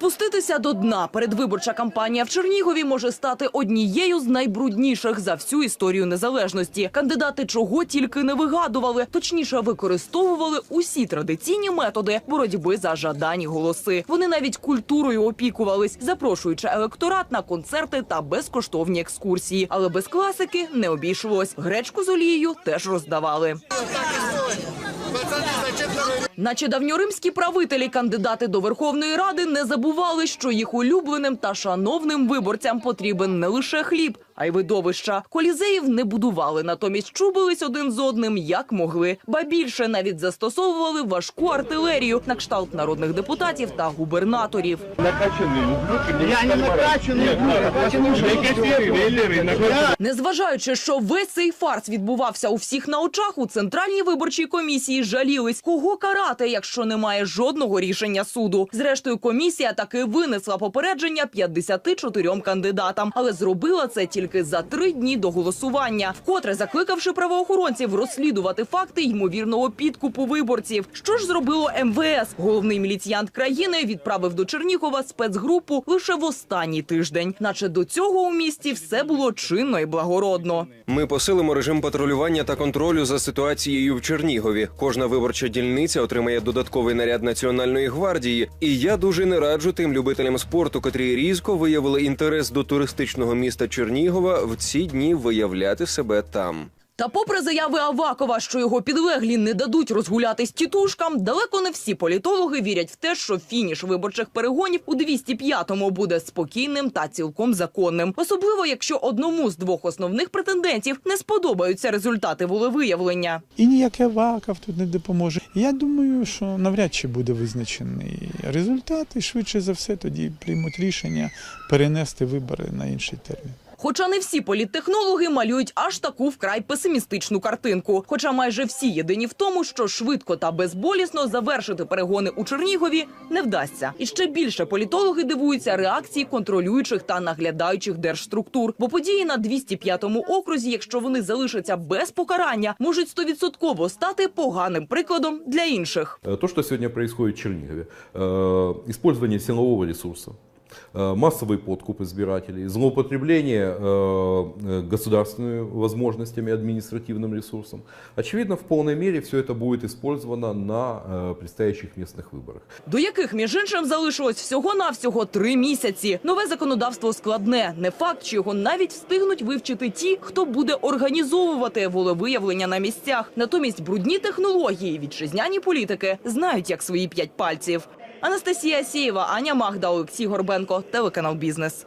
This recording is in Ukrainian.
Спуститися до дна передвиборча кампанія в Чернігові може стати однією з найбрудніших за всю історію незалежності. Кандидати чого тільки не вигадували, точніше використовували усі традиційні методи боротьби за жадані голоси. Вони навіть культурою опікувались, запрошуючи електорат на концерти та безкоштовні екскурсії. Але без класики не обійшлось. Гречку з олією теж роздавали. Наче давньоримські правителі, кандидати до Верховної Ради не забували, що їх улюбленим та шановним виборцям потрібен не лише хліб, а й видовища. Колізеїв не будували, натомість чубились один з одним як могли. Ба більше навіть застосовували важку артилерію на кшталт народних депутатів та губернаторів. Я не накачаний, Незважаючи, що весь цей фарс відбувався у всіх на очах, у центральній виборчій комісії жалілись, кого карати, якщо немає жодного рішення суду. Зрештою, комісія таки винесла попередження 54 кандидатам, але зробила це тільки за три дні до голосування, вкотре закликавши правоохоронців розслідувати факти ймовірного підкупу виборців. Що ж зробило МВС? Головний міліціянт країни відправив до Чернігова спецгрупу лише в останній тиждень, наче до цього у місті все було чинно і благородно. Ми посилимо режим патрулювання та контролю за ситуацією в Чернігові. Кожна виборча дільниця отримає додатковий наряд національної гвардії. І я дуже не раджу тим любителям спорту, котрі різко виявили інтерес до туристичного міста Чернігова, в ці дні виявляти себе там. Та попри заяви Авакова, що його підлеглі не дадуть розгулятись тітушкам, далеко не всі політологи вірять в те, що фініш виборчих перегонів у 205-му буде спокійним та цілком законним. Особливо, якщо одному з двох основних претендентів не сподобаються результати волевиявлення. І ніяке вакав тут не допоможе. Я думаю, що навряд чи буде визначений результат, і швидше за все тоді приймуть рішення перенести вибори на інший термін. Хоча не всі політтехнологи малюють аж таку вкрай песимістичну картинку. Хоча майже всі єдині в тому, що швидко та безболісно завершити перегони у Чернігові не вдасться. І ще більше політологи дивуються реакції контролюючих та наглядаючих держструктур. Бо події на 205-му окрузі, якщо вони залишаться без покарання, можуть стовідсотково стати поганим прикладом для інших. Э, То, что сегодня происходит в Чернигове, э, использование силового ресурса, э, массовый подкуп избирателей, злоупотребление э, э, государственными возможностями, административным ресурсом. Очевидно, в полной мере все это будет использовано на э, предстоящих местных выборах. До яких між іншим залишилось всього навсього три місяці. Нове законодавство складне. Не факт, що його навіть встигнуть вивчити ті, хто буде організовувати волевиявлення на місцях. Натомість брудні технології, вітчизняні політики знають як свої п'ять пальців. Анастасія Сєєва, Аня Магда, Олексій Горбенко, телеканал Бізнес.